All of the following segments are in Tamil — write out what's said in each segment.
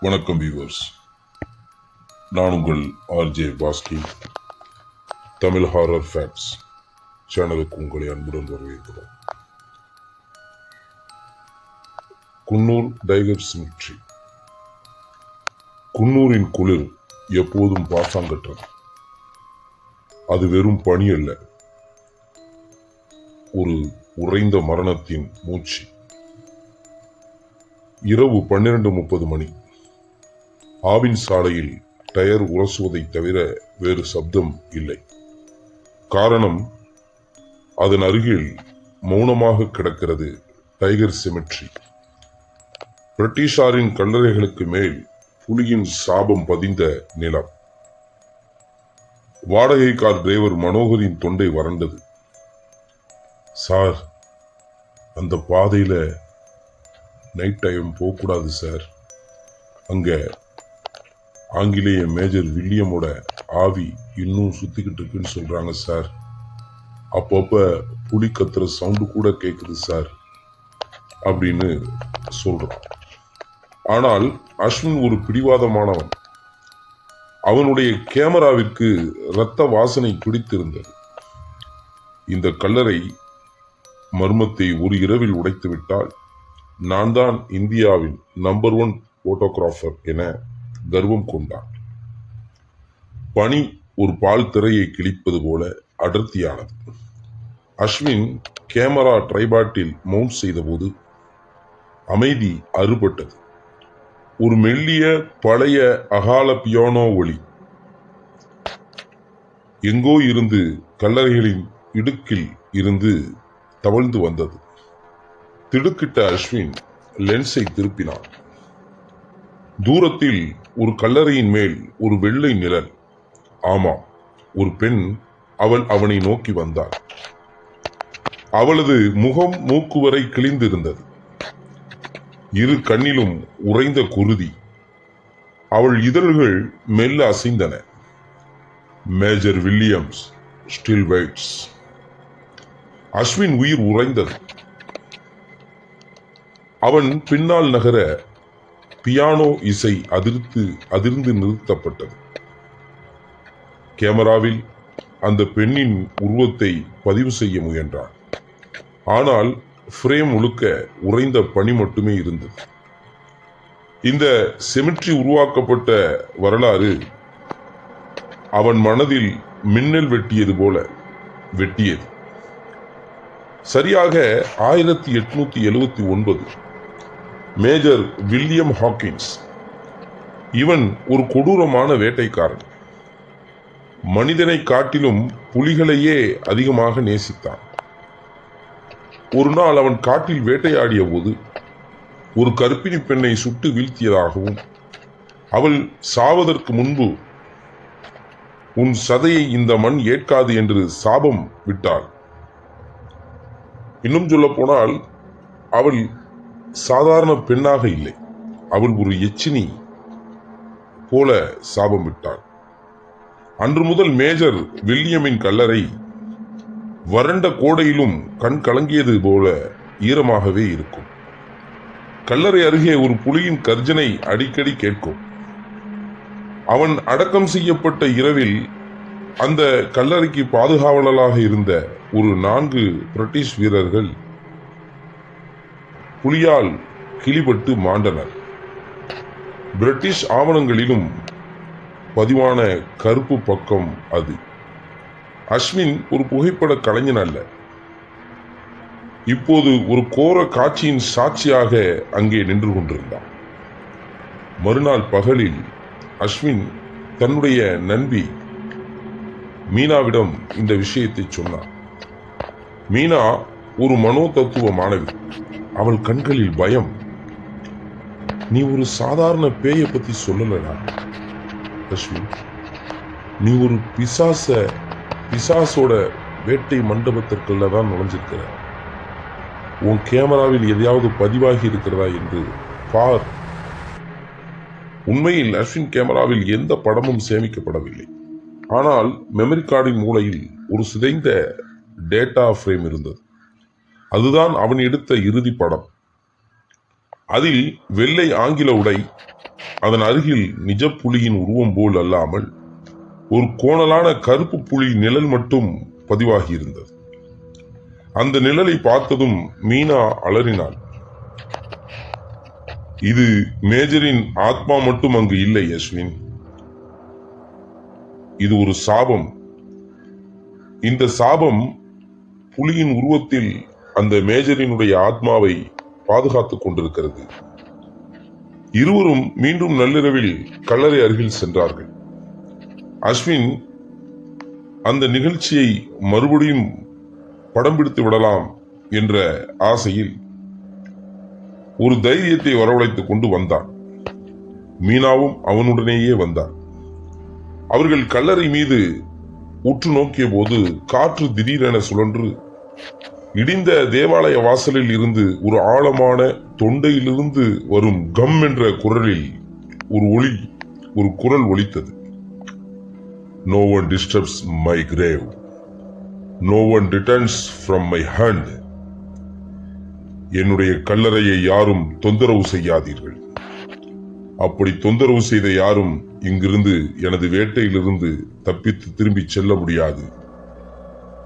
வணக்கம் வியூவர்ஸ் நான் உங்கள் RJ Baski Tamil horror facts சேனலுக்கு உங்களை அன்புடன் வரவேற்கிறோம். குன்னூர் டைகர் சிமிட்ரி குன்னூரின் குளிர் எப்போதும் பாசாங்கற்றது. அது வெறும் பணி அல்ல. ஒரு உறைந்த மரணத்தின் மூச்சு. இரவு பன்னிரண்டு முப்பது மணி. ஆவின் சாலையில் டயர் உரசுவதைத் தவிர வேறு சப்தம் இல்லை. காரணம் அதன் அருகில் மௌனமாக கிடக்கிறது டைகர் சிமெட்ரி. பிரிட்டிஷாரின் கல்லறைகளுக்கு மேல் புலியின் சாபம் பதிந்த நிலம். வாடகை கார் டிரைவர் மனோகரின் தொண்டை வறண்டது. சார் அந்த பாதையில நைட் டைம் போகக்கூடாது சார். அங்கே ஆங்கிலேய மேஜர் வில்லியமோட ஆவி இன்னும் சுத்திக்கிட்டு இருக்குன்னு சொல்றாங்க சார். அப்பப்ப புலி கத்துற சவுண்டு கூட கேட்குது சார் அப்படின்னு சொல்றான். ஆனால் அஸ்வின் ஒரு பிடிவாதமானவன். அவனுடைய கேமராவிற்கு இரத்த வாசனை பிடித்திருந்தது. இந்த கல்லறை மர்மத்தை ஒரு இரவில் உடைத்துவிட்டால் நான் தான் இந்தியாவின் நம்பர் ஒன் போட்டோகிராஃபர் என கர்வம் கொண்டான். பனி ஒரு பால் திரையை கிழிப்பது போல அடர்த்தியானது. அஸ்வின் கேமரா ட்ரைபாட்டில் மவுண்ட் செய்தபோது அமைதி அறுபட்டது. ஒரு மெல்லிய பழைய அகால பியானோ ஒளி. எங்கோ இருந்து கல்லறைகளின் இடுக்கில் இருந்து தவழ்ந்து வந்தது. திடுக்கிட்ட அஸ்வின் லென்ஸை திருப்பினான். தூரத்தில் ஒரு கல்லறையின் மேல் ஒரு வெள்ளை நிழல். ஆமாம் ஒரு பெண் அவள் அவனை நோக்கி வந்தாள். அவளது முகம் மூக்கு வரை கிழிந்திருந்தது. இரு கண்ணிலும் உறைந்த குருதி. அவள் இதழ்கள் மெல்ல அசைந்தன. Major Williams still waits. Ashwin உயிர் உறைந்தது. அவன் பின்னால் நகர பியானோ இசை அதிர்த்து அதிர்ந்து நிறுத்தப்பட்டது. கேமராவில் அந்த பெண்ணின் உருவத்தை பதிவு செய்ய முயன்றான். ஆனால் ஃப்ரேம் முழுக்க உறைந்த பனி மட்டுமே இருந்தது. இந்த செமிட்ரி உருவாக்கப்பட்ட வரலாறு அவன் மனதில் மின்னல் வெட்டியது போல வெட்டியது. சரியாக ஆயிரத்தி எட்நூத்தி எழுவத்தி ஒன்பது மேஜர் வில்லியம் ஹாக்கின்ஸ். இவன் ஒரு கொடூரமான வேட்டைக்காரன். மனிதனை காட்டிலும் புலிகளையே அதிகமாக நேசித்தான். ஒரு நாள் அவன் காட்டில் வேட்டையாடிய போது ஒரு கற்பிணி பெண்ணை சுட்டு வீழ்த்தியதாகவும் அவள் சாவதற்கு முன்பு உன் சதையை இந்த மண் ஏற்காது என்று சாபம் விட்டாள். இன்னும் சொல்ல போனால் அவள் சாதாரண பெண்ணாக இல்லை. அவள் ஒரு எச்சினி போல சாபம் விட்டாள். அன்று முதல் மேஜர் வில்லியமின் கல்லறை வறண்ட கோடையிலும் கண் கலங்கியது போல ஈரமாகவே இருக்கும். கல்லறை அருகே ஒரு புலியின் கர்ஜனை அடிக்கடி கேட்கும். அவன் அடக்கம் செய்யப்பட்ட இரவில் அந்த கல்லறைக்கு பாதுகாவலராக இருந்த ஒரு நான்கு பிரிட்டிஷ் வீரர்கள் புலியால் கிளிபட்டு மாண்டனர். பிரிட்டிஷ் ஆவணங்களிலும் பதிவான கருப்பு பக்கம் அது. அஸ்வின் ஒரு புகைப்பட கலைஞன் அல்ல. இப்போது ஒரு கோர காட்சியின் சாட்சியாக அங்கே நின்று கொண்டிருந்தான். மறுநாள் பகலில் அஸ்வின் தன்னுடைய நண்பி மீனாவிடம் இந்த விஷயத்தை சொன்னார் மீனா ஒரு மனோ தத்துவ மாணவி அவள் கண்களில் பயம். நீ ஒரு சாதாரண பேயை பத்தி சொல்லலடா. லட்சுமி நீ ஒரு பிசாச பிசாசோட வேட்டை மண்டபத்திற்குள்ள தான் நுழைஞ்சிருக்கிற. உன் கேமராவில் எதையாவது பதிவாகி இருக்கிறதா என்று பார். உண்மையில் அஸ்வின் கேமராவில் எந்த படமும் சேமிக்கப்படவில்லை. ஆனால் மெமரி கார்டின் மூலையில் ஒரு சிதைந்த டேட்டா ஃப்ரேம் இருந்தது. அதுதான் அவன் எடுத்த இறுதி படம். அதில் வெள்ளை ஆங்கில உடை அதன் அருகில் நிஜ புலியின் உருவம் போல் அல்லாமல் ஒரு கோணலான கருப்பு புலி நிழல் மட்டும் பதிவாகி இருந்தது அந்த நிழலை பார்த்ததும் மீனா அலறினாள். இது மேஜரின் ஆத்மா மட்டும் அங்கு இல்லை அஸ்வின் இது ஒரு சாபம். இந்த சாபம் புலியின் உருவத்தில் அந்த மேஜரினுடைய ஆத்மாவை பாதுகாத்துக் கொண்டிருக்கிறது. இருவரும் மீண்டும் நள்ளிரவில் கல்லறை அருகில் சென்றார்கள். அஸ்வின் அந்த நிகழ்ச்சியை மறுபடியும் படம் பிடித்து விடலாம் என்ற ஆசையில் ஒரு தைரியத்தை வரவழைத்துக் கொண்டு வந்தான். மீனாவும் அவனுடனேயே வந்தார் அவர்கள் கல்லறை மீது உற்று நோக்கிய போது காற்று திடீரென சுழன்று இடிந்த தேவாலய வாசலில் இருந்து ஒரு ஆழமான தொண்டையிலிருந்து வரும் கம் என்ற குரலில் ஒரு ஒளி ஒரு குரல் ஒலித்தது. No one disturbs my grave no one returns from my hand என்னுடைய கல்லறையை யாரும் தொந்தரவு செய்யாதீர்கள். அப்படி தொந்தரவு செய்த யாரும் இங்கிருந்து எனது வேட்டையிலிருந்து தப்பித்து திரும்பிச் செல்ல முடியாது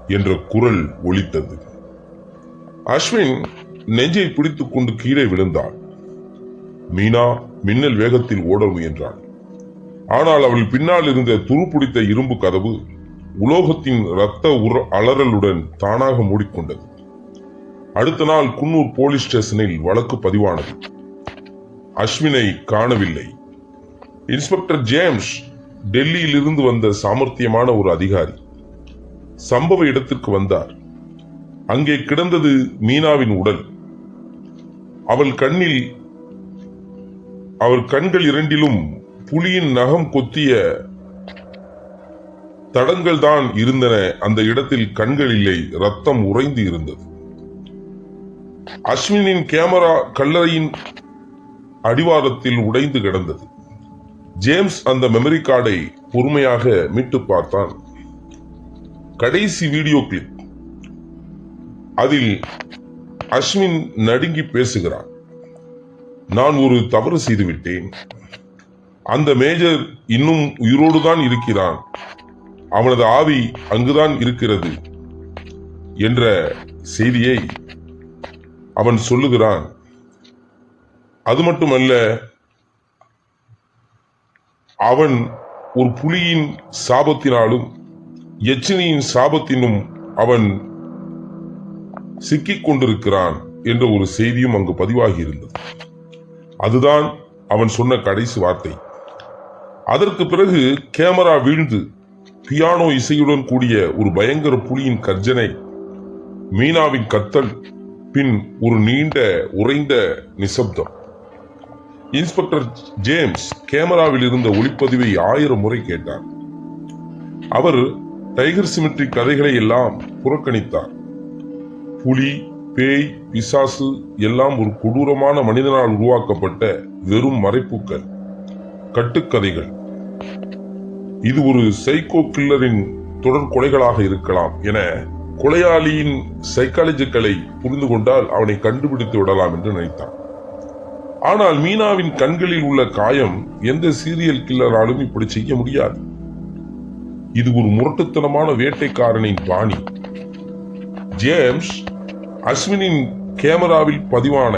என்ற குரல் ஒலித்தது. அஸ்வின் நெஞ்சை பிடித்துக் கொண்டு கீழே விழுந்தாள் மீனா மின்னல் வேகத்தில் ஓட முயன்றாள். ஆனால் அவள் பின்னால் இருந்த துருப்பிடித்த இரும்பு கதவு உலோகத்தின் இரத்த உர அலறலுடன் தானாக மூடிக்கொண்டது. அடுத்த நாள் குன்னூர் போலீஸ் ஸ்டேஷனில் வழக்கு பதிவானது. அஸ்வினை காணவில்லை. இன்ஸ்பெக்டர் ஜேம்ஸ் டெல்லியில் இருந்து வந்த சாமர்த்தியமான ஒரு அதிகாரி. சம்பவ இடத்திற்கு வந்தார். அங்கே கிடந்தது மீனாவின் உடல். அவள் கண்ணில் அவர் கண்கள் இரண்டிலும் புலியின் நகம் கொத்திய தடங்கள் தான் இருந்தன. அந்த இடத்தில் கண்கள் இல்லை ரத்தம் உறைந்து இருந்தது. அஸ்வினின் கேமரா கல்லறையின் அடிவாரத்தில் உடைந்து கிடந்தது. ஜேம்ஸ் அந்த மெமரி கார்டை பொறுமையாக மீட்டு பார்த்தான். கடைசி வீடியோ கிளிப் அதில் அஸ்வின் நடுங்கி பேசுகிறான். நான் ஒரு தவறு செய்துவிட்டேன். அந்த மேஜர் இன்னும் உயிரோடு தான் இருக்கிறான். அவனது ஆவி அங்குதான் இருக்கிறது என்ற செய்தியை அவன் சொல்லுகிறான். அது மட்டுமல்ல அவன் ஒரு புலியின் சாபத்தினாலும் எச்சினியின் சாபத்தினும் அவன் சிக்கிக் கொண்டிருக்கிறான் என்ற ஒரு செய்தியும் அங்கு பதிவாகி இருந்தது அதுதான் அவன் சொன்ன கடைசி வார்த்தை. அதற்கு பிறகு கேமரா வீழ்ந்து பியானோ இசையுடன் கூடிய ஒரு பயங்கர புலியின் கர்ஜனை மீனாவின் கத்தல் பின் ஒரு நீண்ட உறைந்த நிசப்தம். இன்ஸ்பெக்டர் ஜேம்ஸ் கேமராவில் இருந்த ஒளிப்பதிவை ஆயிரம் முறை கேட்டார். அவர் டைகர் சிமெட்ரி கதைகளை எல்லாம் புறக்கணித்தார். புலி பேய் பிசாசு எல்லாம் ஒரு கொடூரமான மனிதனால் உருவாக்கப்பட்ட வெறும் மறைப்புக்கள் கட்டுக்கதைகள். இது ஒரு சைக்கோ கில்லரின் தொடர் கொலைகளாக இருக்கலாம் என கொலையாளியின் சைக்காலஜிக்கலை புரிந்து கொண்டால் அவனை கண்டுபிடித்து விடலாம் என்று நினைத்தான். ஆனால் மீனாவின் கண்களில் உள்ள காயம் எந்த சீரியல் கில்லராலும் இப்படி செய்ய முடியாது. இது ஒரு முரட்டுத்தனமான வேட்டைக்காரனின் பாணி. ஜேம்ஸ் அஸ்வினின் கேமராவில் பதிவான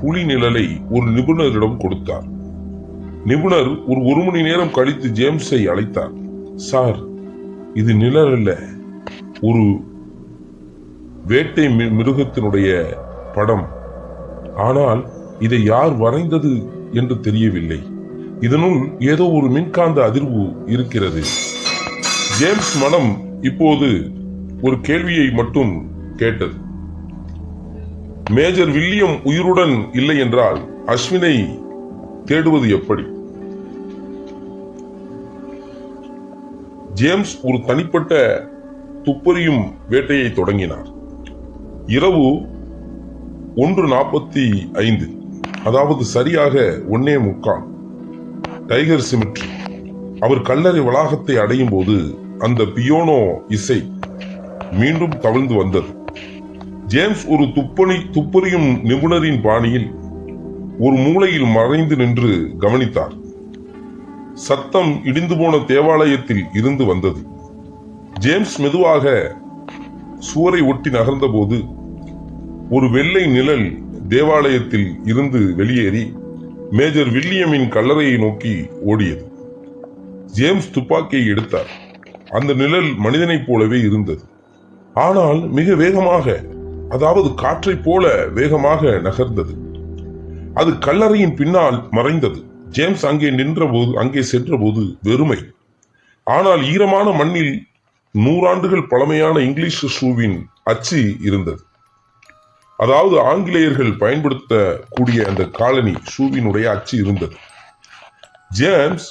புலி நிழலை ஒரு நிபுணரிடம் கொடுத்தார். நிபுணர் ஒரு ஒரு மணி நேரம் கழித்து ஜேம்ஸை அழைத்தார். சார் இது நிழல் அல்ல. ஒரு வேட்டை மிருகத்தினுடைய படம். ஆனால் இதை யார் வரைந்தது என்று தெரியவில்லை. இதனுள் ஏதோ ஒரு மின்காந்த அதிர்வு இருக்கிறது. ஜேம்ஸ் மனம் இப்போது ஒரு கேள்வியை மட்டும் கேட்டது. மேஜர் வில்லியம் உயிருடன் இல்லை என்றால் அஸ்வினை தேடுவது எப்படி? ஜேம்ஸ் ஒரு தனிப்பட்ட துப்பறியும் வேட்டையை தொடங்கினார். இரவு ஒன்று நாற்பத்தி ஐந்து அதாவது சரியாக ஒன்னே முக்கால். டைகர் சிமிட்ரி அவர் கல்லறை வளாகத்தை அடையும் போது அந்த பியோனோ இசை மீண்டும் தவிழ்ந்து வந்தது. ஜேம்ஸ் ஒரு துப்பணி துப்பறியும் நிபுணரின் பாணியில் ஒரு மூலையில் மறைந்து நின்று கவனித்தார். சத்தம் இடிந்து போன தேவாலயத்தில் இருந்து வந்தது. ஜேம்ஸ் மெதுவாக சுவரை ஒட்டி நகர்ந்தபோது ஒரு வெள்ளை நிழல் தேவாலயத்தில் இருந்து வெளியேறி மேஜர் வில்லியமின் கல்லறையை நோக்கி ஓடியது. ஜேம்ஸ் துப்பாக்கியை எடுத்தார். அந்த நிழல் மனிதனைப் போலவே இருந்தது. ஆனால் மிக வேகமாக அதாவது காற்றைப் போல வேகமாக நகர்ந்தது. அது கல்லறையின் பின்னால் மறைந்தது. ஜேம்ஸ் அங்கே நின்றபோது அங்கே சென்றபோது வெறுமை. ஆனால் ஈரமான மண்ணில் நூறாண்டுகள் பழமையான இங்கிலீஷ் ஷூவின் அச்சு இருந்தது. அதாவது ஆங்கிலேயர்கள் பயன்படுத்தக்கூடிய அந்த காலனி ஷூவினுடைய அச்சு இருந்தது. ஜேம்ஸ்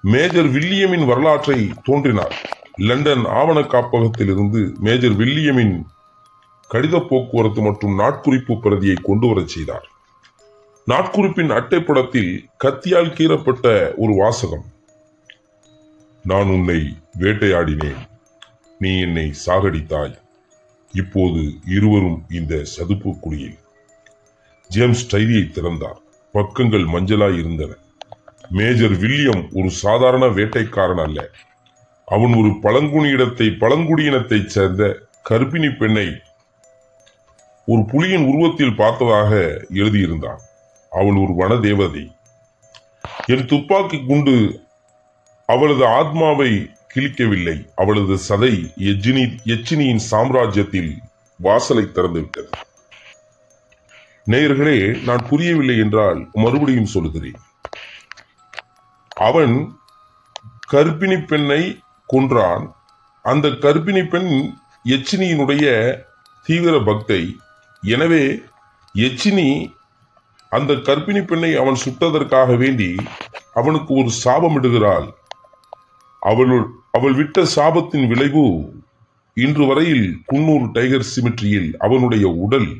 மேஜர் வில்லியமின் வரலாற்றை தோன்றினார். லண்டன் ஆவண காப்பகத்தில் இருந்து மேஜர் வில்லியமின் கடித போக்குவரத்து மற்றும் நாட்குறிப்பு பிரதியை கொண்டு வரச் செய்தார். நாட்குறிப்பின் அட்டைப்படத்தில் கத்தியால் கீறப்பட்ட ஒரு வாசகம். நான் உன்னை வேட்டையாடினேன். நீ என்னை சாகடித்தாய். இப்போது இருவரும் இந்த சதுப்பு குழியில் ஜேம்ஸ் டைரியை திறந்தார். பக்கங்கள் மஞ்சளாய் இருந்தன. மேஜர் வில்லியம் ஒரு சாதாரண வேட்டைக்காரன் அல்ல. அவன் ஒரு பழங்குடியினத்தை பழங்குடியினத்தைச் சேர்ந்த கர்ப்பிணி பெண்ணை ஒரு புலியின் உருவத்தில் பார்த்ததாக எழுதியிருந்தான். அவள் ஒரு வன தேவதை என் துப்பாக்கி குண்டு அவளது ஆத்மாவை கிழிக்கவில்லை. அவளது சதை எஜினி எச்சினியின் சாம்ராஜ்யத்தில் வாசலை திறந்துவிட்டது. நேயர்களே நான் புரியவில்லை என்றால் மறுபடியும் சொல்லுகிறேன். அவன் கர்ப்பிணி பெண்ணை கொன்றான். அந்த கர்ப்பிணி பெண் எச்சினியினுடைய தீவிர பக்தை எனவே எச்சினி அந்த கர்ப்பிணி பெண்ணை அவன் சுட்டதற்காக வேண்டி அவனுக்கு ஒரு சாபமிடுகிறாள் அவள் அவள் விட்ட சாபத்தின் விளைவு இன்று வரையில் குன்னூர் டைகர் சிமிட்ரியில் அவனுடைய உடல்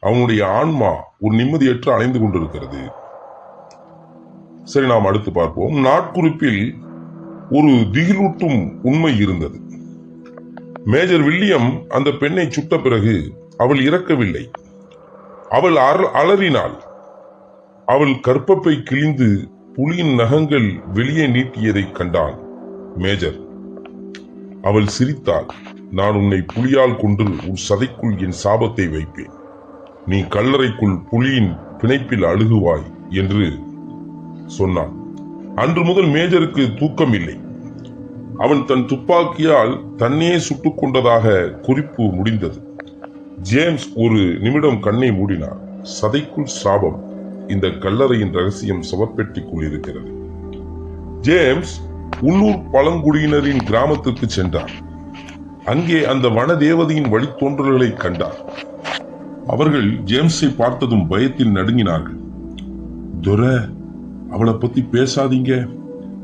அவனுடைய ஆன்மா ஒரு நிம்மதியற்று அலைந்து கொண்டிருக்கிறது. சரி நாம் அடுத்து பார்ப்போம். நாட்குறிப்பில் ஒரு திகிலூட்டும் உண்மை இருந்தது. மேஜர் வில்லியம் அந்த பெண்ணை சுட்ட பிறகு அவள் இறக்கவில்லை. அவள் அலறினாள். அவள் கற்பப்பை கிழிந்து புலியின் நகங்கள் வெளியே நீட்டியதைக் கண்டான் மேஜர். அவள் சிரித்தாள். நான் உன்னை புலியால் கொன்று உன் சதைக்குள் என் சாபத்தை வைப்பேன். நீ கல்லறைக்குள் புலியின் பிணைப்பில் அழுகுவாய் என்று சொன்னான். அன்று முதல் மேஜருக்கு தூக்கம் இல்லை. அவன் தன் துப்பாக்கியால் தன்னையே சுட்டுக் கொண்டதாக குறிப்பு முடிந்தது. ஜேம்ஸ் ஒரு நிமிடம் கண்ணை மூடினார். சதைக்குள் சாபம் இந்த கல்லறையின் ரகசியம் சவப்பெட்டிக்குள் இருக்கிறது ஜேம்ஸ் உள்ளூர் பழங்குடியினரின் கிராமத்திற்கு சென்றார். அங்கே அந்த வன தேவதையின் வழித்தோன்றல்களை கண்டார். அவர்கள் ஜேம்ஸை பார்த்ததும் பயத்தில் நடுங்கினார்கள். துரை அவளை பத்தி பேசாதீங்க.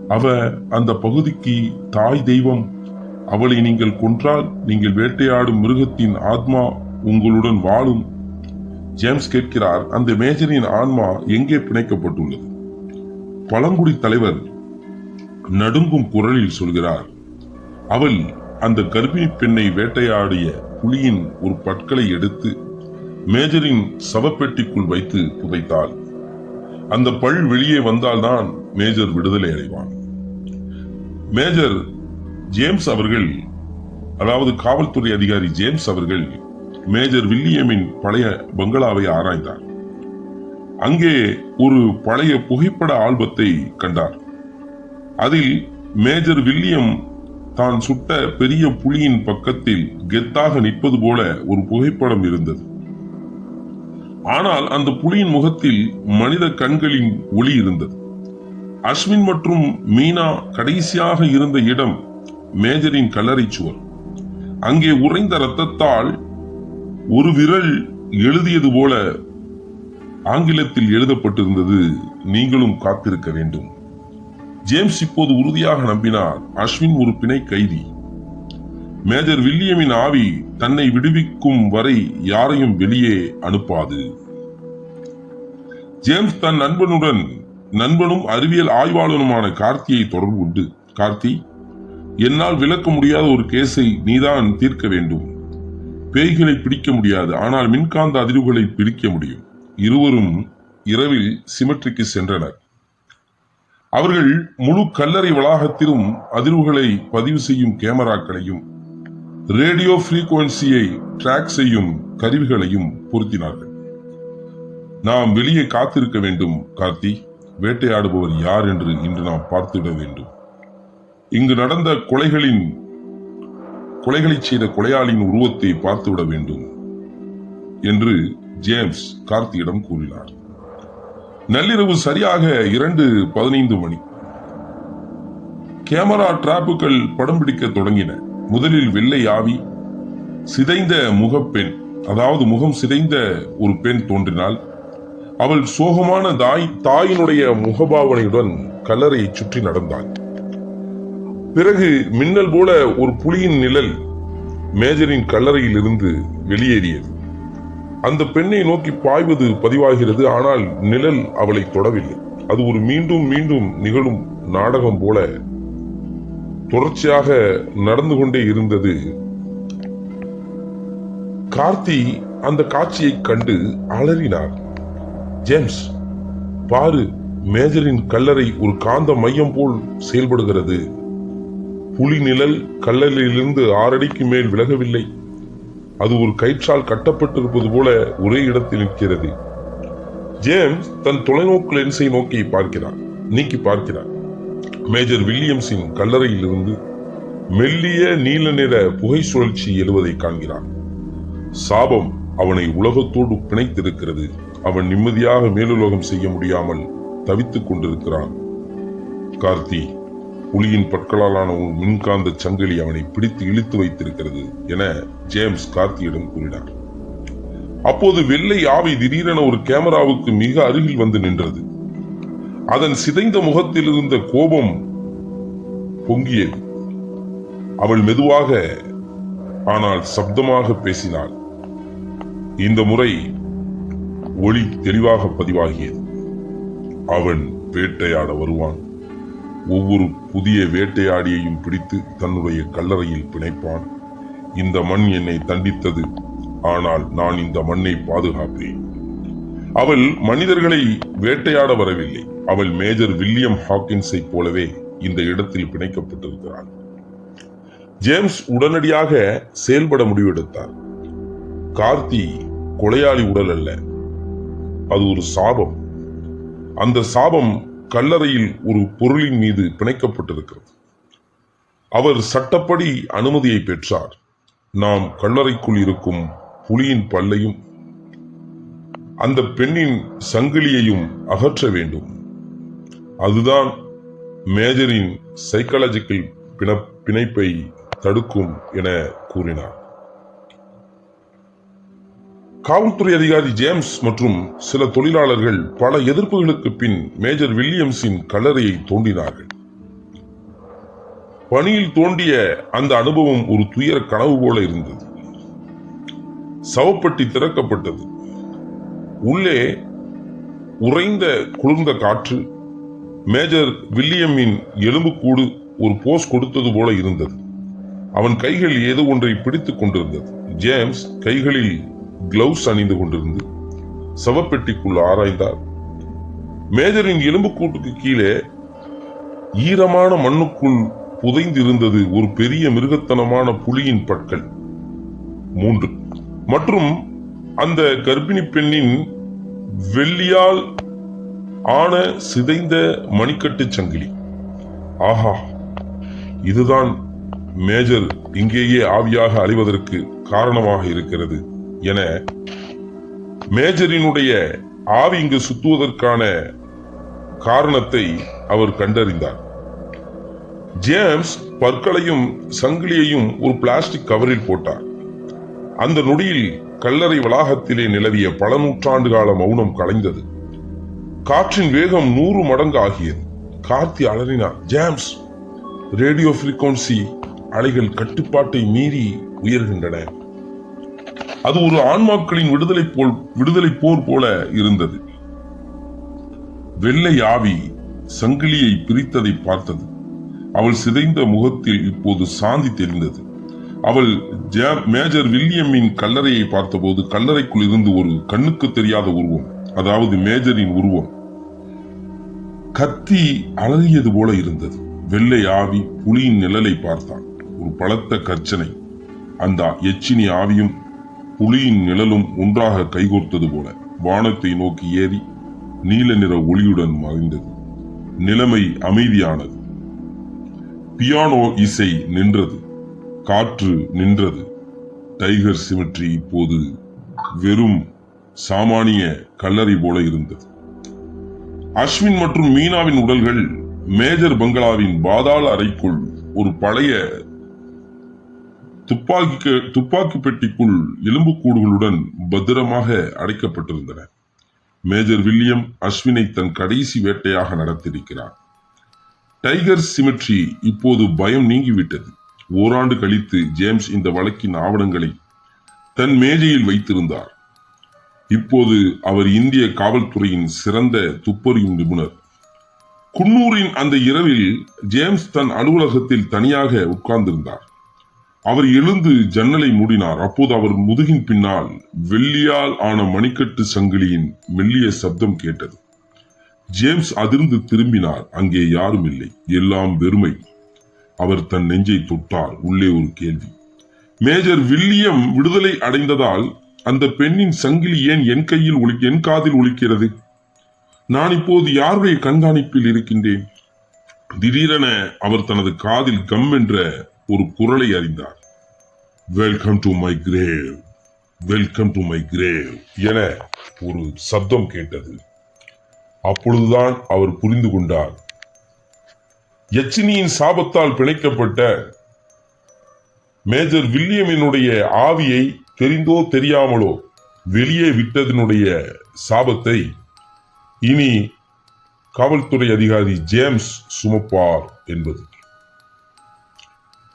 அவ அந்த பகுதிக்கு தாய் தெய்வம். அவளை நீங்கள் கொன்றால் நீங்கள் வேட்டையாடும் மிருகத்தின் ஆத்மா உங்களுடன் வாழும். ஜேம்ஸ் கேட்கிறார் அந்த மேஜரின் ஆன்மா எங்கே பிணைக்கப்பட்டுள்ளது? பழங்குடி தலைவர் நடுங்கும் குரலில் சொல்கிறார் அவள் அந்த கர்ப்பிணி பெண்ணை வேட்டையாடிய புலியின் ஒரு பற்களை எடுத்து மேஜரின் சவப்பெட்டிக்குள் வைத்து புதைத்தாள். அந்த பல் வெளியே வந்தால்தான் மேஜர் விடுதலை அடைவான். மேஜர் ஜேம்ஸ் அவர்கள் அதாவது காவல்துறை அதிகாரி ஜேம்ஸ் அவர்கள் மேஜர் வில்லியமின் பழைய பங்களாவை ஆராய்ந்தார். அங்கே ஒரு பழைய புகைப்பட ஆல்பத்தை கண்டார். அதில் மேஜர் வில்லியம் தான் சுட்ட பெரிய புலியின் பக்கத்தில் கெத்தாக நிற்பது போல ஒரு புகைப்படம் இருந்தது. ஆனால் அந்த புலியின் முகத்தில் மனித கண்களின் ஒளி இருந்தது. அஸ்வின் மற்றும் மீனா கடைசியாக இருந்த இடம் மேஜரின் கல்லறை சுவர். அங்கே உறைந்த ரத்தத்தால் ஒரு விரல் எழுதியது போல ஆங்கிலத்தில் எழுதப்பட்டிருந்தது. நீங்களும் காத்திருக்க வேண்டும். ஜேம்ஸ் இப்போது உறுதியாக நம்பினார். அஸ்வின் ஒரு பிணை கைதி. மேஜர் வில்லியமின் ஆவி தன்னை விடுவிக்கும் வரை யாரையும் வெளியே அனுப்பாது. ஜேம்ஸ் தன் நண்பனுடன் நண்பனும் அறிவியல் ஆய்வாளனுமான கார்த்தியை தொடர்பு கொண்டு கார்த்தி என்னால் விளக்க முடியாத ஒரு கேஸை நீதான் தீர்க்க வேண்டும். பேய்களை பிடிக்க முடியாது. ஆனால் மின்காந்த அதிர்வுகளை பிடிக்க முடியும். இருவரும் இரவில் சிமெட்ரிக்கு சென்றனர். அவர்கள் முழு கல்லறை வளாகத்திலும் அதிர்வுகளை பதிவு செய்யும் கேமராக்களையும் ரேடியோ ஃப்ரீக்குவன்சியை ட்ராக் செய்யும் கருவிகளையும் பொருத்தினார்கள். நாம் வெளியே காத்திருக்க வேண்டும் கார்த்தி. வேட்டையாடுபவர் யார் என்று இன்று நாம் பார்த்துவிட வேண்டும். இங்கு நடந்த கொலைகளின் கொலைகளை செய்த கொலையாளியின் உருவத்தை பார்த்துவிட வேண்டும் என்று ஜேம்ஸ் கார்த்தியிடம் கூறினார். நள்ளிரவு சரியாக இரண்டு பதினைந்து மணி. கேமரா டிராப்புகள் படம் பிடிக்க தொடங்கின. முதலில் வெள்ளை ஆவி சிதைந்த முகப்பெண் அதாவது முகம் சிதைந்த ஒரு பெண் தோன்றினால் அவள் சோகமான தாய் தாயினுடைய முகபாவனையுடன் கல்லறையை சுற்றி நடந்தாள். பிறகு மின்னல் போல ஒரு புலியின் நிழல் மேஜரின் கல்லறையில் இருந்து வெளியேறியது. அந்த பெண்ணை நோக்கி பாய்வது பதிவாகிறது ஆனால் நிழல் அவளை தொடவில்லை. அது ஒரு மீண்டும் மீண்டும் நிகழும் நாடகம் போல தொடர்ச்சியாக நடந்து கொண்டே இருந்தது. கார்த்தி அந்த காட்சியை கண்டு அலறினார். ஜேம்ஸ் பாரு மேஜரின் கல்லறை ஒரு காந்த மையம் போல் செயல்படுகிறது. புலி நிழல் கல்லறையிலிருந்து ஆறடிக்கு மேல் விலகவில்லை. அது ஒரு கயிற்றால் கட்டப்பட்டிருப்பது போல ஒரே இடத்தில் நிற்கிறது. ஜேம்ஸ் தன் தொலைநோக்கு லென்ஸை நோக்கி பார்க்கிறார் நீக்கி பார்க்கிறார் மேஜர் வில்லியம்ஸின் கல்லறையிலிருந்து மெல்லிய நீல நிற புகை சுழற்சி எழுவதை காண்கிறான். சாபம் அவனை உலகத்தோடு பிணைத்திருக்கிறது. அவன் நிம்மதியாக மேலுலகம் செய்ய முடியாமல் தவித்துக் கொண்டிருக்கிறான். கார்த்தி புலியின் பற்களாலான ஒரு மின்காந்த சங்கிலி அவனை பிடித்து இழுத்து வைத்திருக்கிறது என ஜேம்ஸ் கார்த்தியிடம் கூறினார். அப்போது வெள்ளை ஆவி திடீரென ஒரு கேமராவுக்கு மிக அருகில் வந்து நின்றது. அதன் சிதைந்த முகத்தில் இருந்த கோபம் பொங்கியது. அவள் மெதுவாக ஆனால் சப்தமாக பேசினாள். இந்த முறை ஒளி தெளிவாக பதிவாகியது. அவன் வேட்டையாட வருவான். ஒவ்வொரு புதிய வேட்டையாடியையும் பிடித்து தன்னுடைய கல்லறையில் பிணைப்பான். இந்த மண் என்னை தண்டித்தது. ஆனால் நான் இந்த மண்ணை பாதுகாப்பேன். அவள் மனிதர்களை வேட்டையாட வரவில்லை. அவள் மேஜர் வில்லியம் ஹாக்கின்ஸை போலவே இந்த இடத்தில் பிணைக்கப்பட்டிருக்கிறாள். ஜேம்ஸ் உடனடியாக செயல்பட முடிவெடுத்தார். கார்த்தி கொலையாளி உடல் அல்ல. அது ஒரு சாபம். அந்த சாபம் கல்லறையில் ஒரு பொருளின் மீது பிணைக்கப்பட்டிருக்கிறது. அவர் சட்டப்படி அனுமதியை பெற்றார். நாம் கல்லறைக்குள் இருக்கும் புலியின் பல்லையும் அந்த பெண்ணின் சங்கிலியையும் அகற்ற வேண்டும். அதுதான் மேஜரின் சைக்காலஜிக்கல் பிண பிணைப்பை தடுக்கும் என கூறினார். காவல்துறை அதிகாரி ஜேம்ஸ் மற்றும் சில தொழிலாளர்கள் பல எதிர்ப்புகளுக்கு பின் மேஜர் வில்லியம்ஸின் கல்லறையை தோண்டினார்கள். பணியில் தோண்டிய அந்த அனுபவம் ஒரு துயர கனவு போல இருந்தது. சவப்பட்டி திறக்கப்பட்டது. உள்ளே உறைந்த குளிர்ந்த காற்று மேஜர் வில்லியமின் எலும்புக்கூடு ஒரு போஸ் கொடுத்தது போல இருந்தது. அவன் கைகள் ஏதோ ஒன்றை பிடித்துக் கொண்டிருந்தது. ஜேம்ஸ் கைகளில் கிளவுஸ் அணிந்து கொண்டிருந்து சவப்பெட்டிக்குள் ஆராய்ந்தார். மேஜரின் எலும்புக்கூட்டுக்கு கீழே ஈரமான மண்ணுக்குள் புதைந்திருந்தது ஒரு பெரிய மிருகத்தனமான புலியின் பற்கள் மூன்று. மற்றும் அந்த கர்ப்பிணி பெண்ணின் வெள்ளியால் ஆன சிதைந்த மணிக்கட்டு சங்கிலி. ஆஹா இதுதான் மேஜர் இங்கேயே ஆவியாக அழிவதற்கு காரணமாக இருக்கிறது. என மேஜரினுடைய ஆவி இங்கு சுத்துவதற்கான காரணத்தை அவர் கண்டறிந்தார். ஜேம்ஸ் பற்களையும் சங்கிலியையும் ஒரு பிளாஸ்டிக் கவரில் போட்டார். அந்த நொடியில் கல்லறை வளாகத்திலே நிலவிய பல நூற்றாண்டு கால மௌனம் கலைந்தது. காற்றின் வேகம் நூறு மடங்கு ஆகியது. கார்த்தி அலறினார் ஜேம்ஸ் ரேடியோ ஃப்ரீக்வன்சி அலைகள் கட்டுப்பாட்டை மீறி உயர்கின்றன. அது ஒரு ஆன்மாக்களின் விடுதலை போல் விடுதலை போர் போல இருந்தது. வெள்ளை ஆவி சங்கிலியை பிரித்ததை பார்த்தது. அவள் சிதைந்த முகத்தில் இப்போது சாந்தி தெரிந்தது. அவள் ஜே- மேஜர் வில்லியமின் கல்லறையை பார்த்தபோது கல்லறைக்குள் இருந்து ஒரு கண்ணுக்கு தெரியாத உருவம் அதாவது மேஜரின் உருவம். கத்தி அலறியது போல இருந்தது. வெள்ளை ஆவி புலியின் நிழலை பார்த்தான். ஒரு பலத்த கர்ச்சனை. அந்த எச்சினி ஆவியும் புலியின் நிழலும் ஒன்றாக கைகோர்த்தது போல வானத்தை நோக்கி ஏறி நீல நிற ஒளியுடன் மறைந்தது. நிலைமை அமைதியானது. பியானோ இசை நின்றது. காற்று நின்றது. டைகர் சிமெட்ரி இப்போது வெறும் சாமானிய கல்லறை போல இருந்தது. அஸ்வின் மற்றும் மீனாவின் உடல்கள் மேஜர் பங்களாவின் பாதாள அறைக்குள் ஒரு பழைய துப்பாக்கி துப்பாக்கி பெட்டிக்குள் எலும்புக்கூடுகளுடன் பத்திரமாக அடைக்கப்பட்டிருந்தன. மேஜர் வில்லியம் அஸ்வினை தன் கடைசி வேட்டையாக நடத்தியிருக்கிறார். டைகர் சிமெட்ரி இப்போது பயம் நீங்கிவிட்டது. ஓராண்டு கழித்து ஜேம்ஸ் இந்த வழக்கின் ஆவணங்களை தன் மேஜையில் வைத்திருந்தார். இப்போது அவர் இந்திய காவல்துறையின் சிறந்த துப்பறியும் நிபுணர். குன்னூரின் அந்த இரவில் ஜேம்ஸ் தன் அலுவலகத்தில் தனியாக உட்கார்ந்திருந்தார். அவர் எழுந்து ஜன்னலை மூடினார். அப்போது அவர் முதுகின் பின்னால் வெள்ளியால் ஆன மணிக்கட்டு சங்கிலியின் மெல்லிய சப்தம் கேட்டது. ஜேம்ஸ் அதிர்ந்து திரும்பினார். அங்கே யாரும் இல்லை. எல்லாம் வெறுமை. அவர் தன் நெஞ்சை தொட்டார். உள்ளே ஒரு கேள்வி. மேஜர் வில்லியம் விடுதலை அடைந்ததால் அந்த பெண்ணின் சங்கிலி ஏன் என் கையில் ஒளி என் காதில் ஒழிக்கிறது நான் இப்போது யாருடைய கண்காணிப்பில் இருக்கின்றேன்? திடீரென அவர் தனது காதில் கம் என்ற ஒரு குரலை அறிந்தார். Welcome to my grave welcome to my grave என ஒரு சப்தம் கேட்டது. அப்பொழுதுதான் அவர் புரிந்து கொண்டார். எச்சினியின் சாபத்தால் பிணைக்கப்பட்ட மேஜர் வில்லியமினுடைய ஆவியை தெரிந்தோ தெரியாமலோ வெளியே விட்டதனுடைய சாபத்தை இனி காவல்துறை அதிகாரி ஜேம்ஸ் சுமப்பார் என்பது.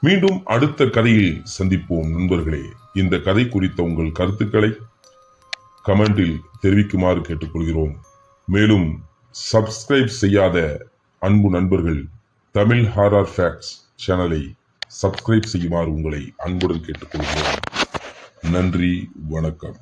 மீண்டும் அடுத்த கதையில் சந்திப்போம் நண்பர்களே. இந்த கதை குறித்த உங்கள் கருத்துக்களை கமெண்டில் தெரிவிக்குமாறு கேட்டுக்கொள்கிறோம். மேலும் சப்ஸ்கிரைப் செய்யாத அன்பு நண்பர்கள் தமிழ் ஹாரர் ஃபேக்ட்ஸ் சேனலை சப்ஸ்கிரைப் செய்யுமாறு உங்களை அன்புடன் கேட்டுக்கொள்கிறோம். நன்றி வணக்கம்.